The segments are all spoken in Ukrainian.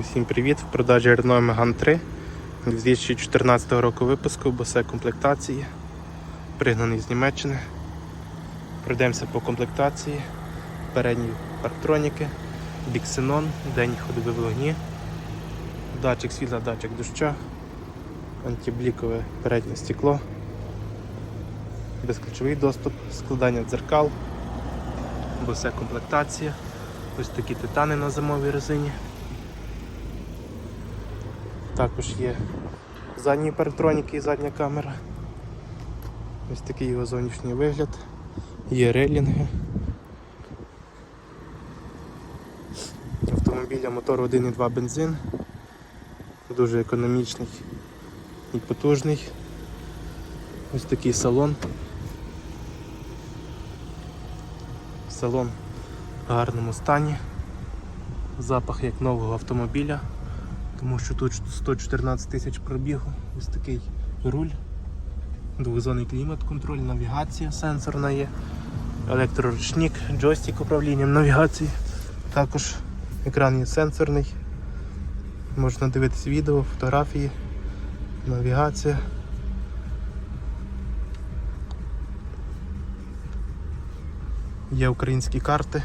Всім привіт! В продажі Renault Megane 3 2014 року випуску, босе комплектації, пригнаний з Німеччини. Пройдемося по комплектації, передні парктроніки, біксенон, денні ходові вогні, датчик світла, датчик доща, антиблікове переднє стекло, безключовий доступ, складання дзеркал, босе комплектація, ось такі титани на зимовій резині. Також є задні парктроніки і задня камера. Ось такий його зовнішній вигляд. Є рейлінги. Автомобіля мотор 1,2 бензин. Дуже економічний і потужний. Ось такий салон. Салон в гарному стані. Запах як нового автомобіля тому що тут 114 тисяч пробігу, ось такий руль, двохзонний клімат, контроль, навігація сенсорна є, електроручник, джойстик управлінням навігації, також екран є сенсорний, можна дивитися відео, фотографії, навігація. Є українські карти.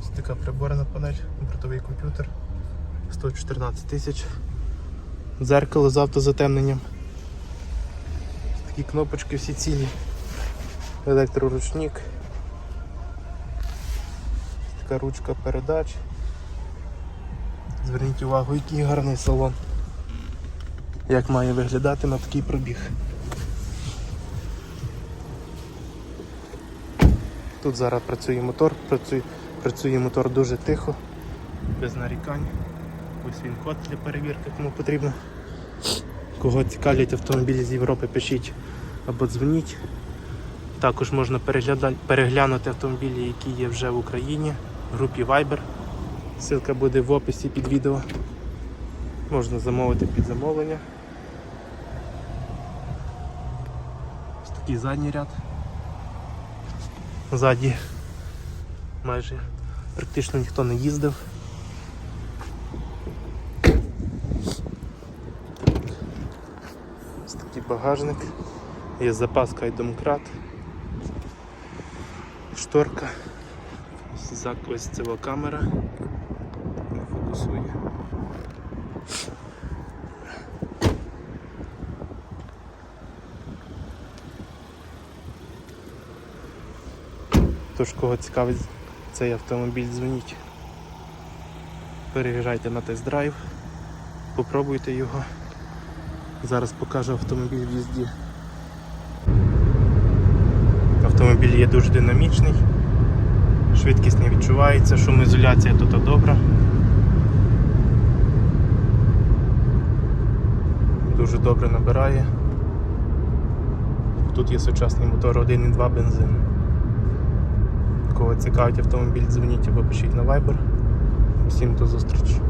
Ось така приборна панель, бортовий комп'ютер. 114 тисяч. Дзеркало з автозатемненням. Такі кнопочки всі цілі. Електроручник. Така ручка передач. Зверніть увагу, який гарний салон. Як має виглядати на такий пробіг. Тут зараз працює мотор, працює, працює мотор дуже тихо, без нарікань. Ось він код для перевірки, кому потрібно. Кого цікавлять автомобілі з Європи, пишіть або дзвоніть. Також можна переглянути автомобілі, які є вже в Україні в групі Viber. Ссылка буде в описі під відео. Можна замовити під замовлення. Ось такий задній ряд. Ззаді майже практично ніхто не їздив. Такий багажник. Є запаска і домкрат. Шторка. Ось ціла камера. Не фокусує. Тож кого цікавить цей автомобіль, дзвоніть. Переїжджайте на тест-драйв, попробуйте його. Зараз покажу автомобіль в їзді. Автомобіль є дуже динамічний, швидкість не відчувається, шумоізоляція тут добра. Дуже добре набирає. Тут є сучасний мотор 1,2 бензин. Кого цікавить автомобіль, дзвоніть або пишіть на Viber. Усім до зустрічі.